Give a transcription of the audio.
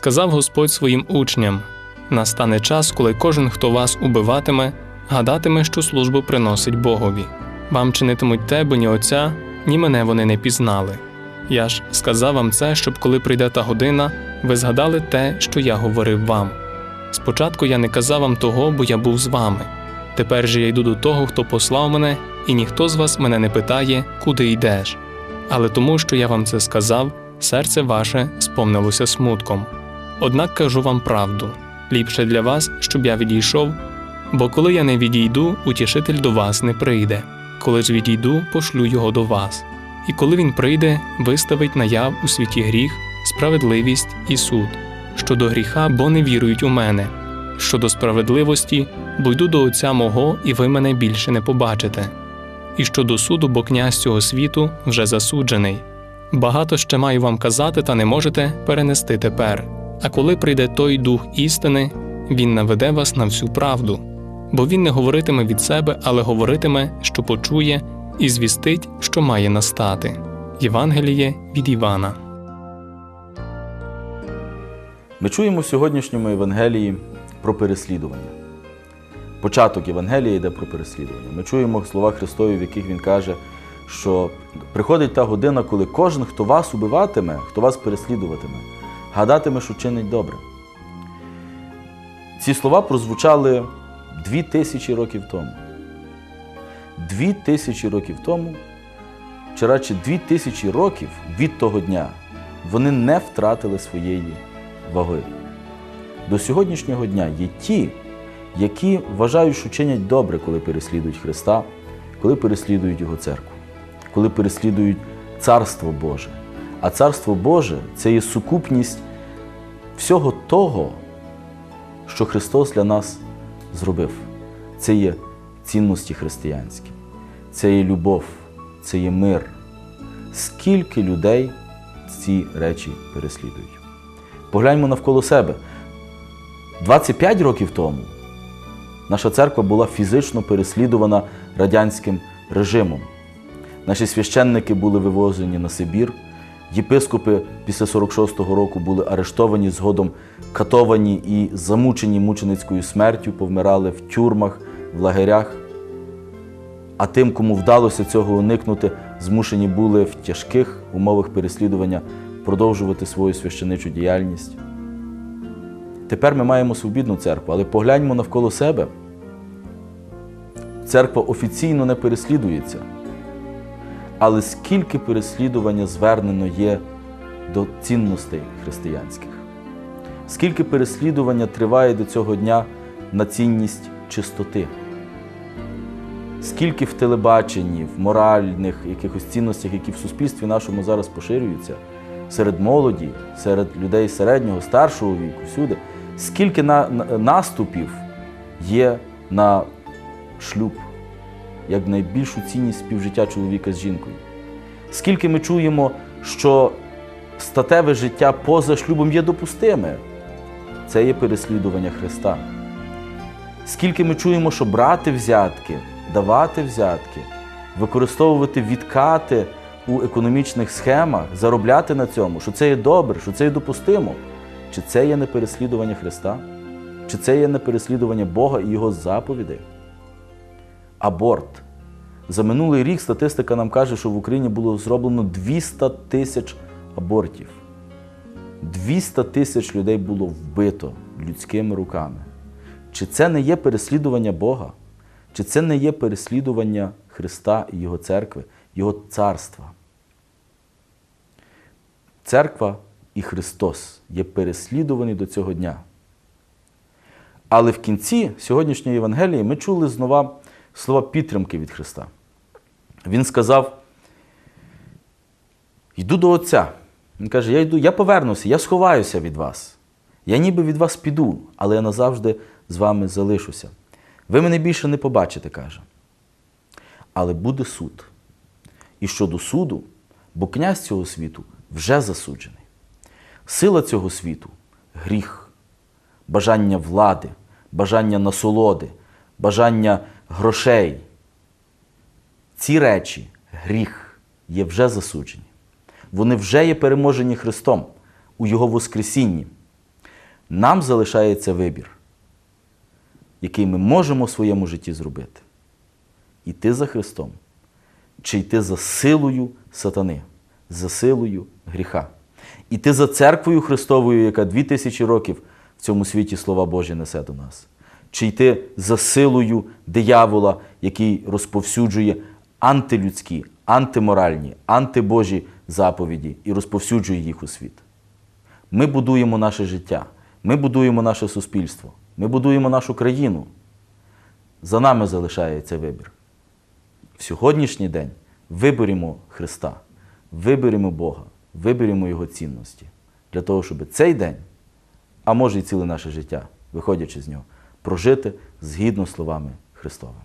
Сказав Господь своїм учням: настане час, коли кожен, хто вас убиватиме, гадатиме, що службу приносить Богові. Вам чинитимуть те, бо ні отця, ні мене вони не пізнали. Я ж сказав вам це, щоб коли прийде та година, ви згадали те, що я говорив вам. Спочатку я не казав вам того, бо я був з вами. Тепер же я йду до того, хто послав мене, і ніхто з вас мене не питає, куди йдеш. Але тому, що я вам це сказав, серце ваше сповнилося смутком. Однак кажу вам правду ліпше для вас, щоб я відійшов, бо коли я не відійду, утішитель до вас не прийде. Коли ж відійду, пошлю його до вас. І коли він прийде, виставить наяв у світі гріх, справедливість і суд. Щодо гріха, бо не вірують у мене. Щодо справедливості, бо йду до Отця мого, і ви мене більше не побачите. І щодо суду, бо князь цього світу вже засуджений. Багато ще маю вам казати, та не можете перенести тепер. А коли прийде той дух істини, він наведе вас на всю правду, бо він не говоритиме від себе, але говоритиме, що почує, і звістить, що має настати. Євангеліє від Івана. Ми чуємо в сьогоднішньому Євангелії про переслідування. Початок Євангелії йде про переслідування. Ми чуємо слова Христові, в яких Він каже, що приходить та година, коли кожен, хто вас убиватиме, хто вас переслідуватиме, гадатиме, що чинить добре. Ці слова прозвучали дві тисячі років тому. Дві тисячі років тому, чи радше дві тисячі років від того дня, вони не втратили своєї ваги. До сьогоднішнього дня є ті, які вважають, що чинять добре, коли переслідують Христа, коли переслідують Його церкву, коли переслідують Царство Боже. А Царство Боже це є сукупність всього того, що Христос для нас зробив. Це є цінності християнські, це є любов, це є мир. Скільки людей ці речі переслідують? Погляньмо навколо себе. 25 років тому наша церква була фізично переслідувана радянським режимом. Наші священники були вивозені на Сибір, єпископи після 46-го року були арештовані, згодом катовані і замучені мученицькою смертю, повмирали в тюрмах, в лагерях. А тим, кому вдалося цього уникнути, змушені були в тяжких умовах переслідування продовжувати свою священичу діяльність. Тепер ми маємо свобідну церкву, але погляньмо навколо себе. Церква офіційно не переслідується. Але скільки переслідування звернено є до цінностей християнських? Скільки переслідування триває до цього дня на цінність чистоти? Скільки в телебаченні, в моральних якихось цінностях, які в суспільстві нашому зараз поширюються, серед молоді, серед людей середнього, старшого віку, всюди, скільки на, на- наступів є на шлюб, як найбільшу цінність співжиття чоловіка з жінкою? Скільки ми чуємо, що статеве життя поза шлюбом є допустиме? Це є переслідування Христа. Скільки ми чуємо, що брати взятки, давати взятки, використовувати відкати у економічних схемах, заробляти на цьому, що це є добре, що це є допустимо. Чи це є не переслідування Христа? Чи це є не переслідування Бога і Його заповідей? Аборт. За минулий рік статистика нам каже, що в Україні було зроблено 200 тисяч абортів. 200 тисяч людей було вбито людськими руками. Чи це не є переслідування Бога? Чи це не є переслідування Христа і Його церкви, Його царства? Церква і Христос є переслідувані до цього дня. Але в кінці сьогоднішньої Євангелії ми чули знову слова підтримки від Христа. Він сказав: йду до Отця. Він каже: я йду, я повернуся, я сховаюся від вас. Я ніби від вас піду, але я назавжди з вами залишуся. Ви мене більше не побачите, каже. Але буде суд. І щодо суду, бо князь цього світу вже засуджений. Сила цього світу гріх, бажання влади, бажання насолоди, бажання грошей. Ці речі, гріх, є вже засуджені. Вони вже є переможені Христом у Його Воскресінні. Нам залишається вибір, який ми можемо в своєму житті зробити. Іти за Христом, чи йти за силою сатани, за силою гріха. Іти за церквою Христовою, яка дві тисячі років в цьому світі слова Божі несе до нас. Чи йти за силою диявола, який розповсюджує антилюдські, антиморальні, антибожі заповіді і розповсюджує їх у світ. Ми будуємо наше життя, ми будуємо наше суспільство, ми будуємо нашу країну. За нами залишається вибір. В сьогоднішній день виберемо Христа, виберемо Бога, виберемо Його цінності для того, щоб цей день, а може і ціле наше життя, виходячи з нього, прожити згідно словами Христовими.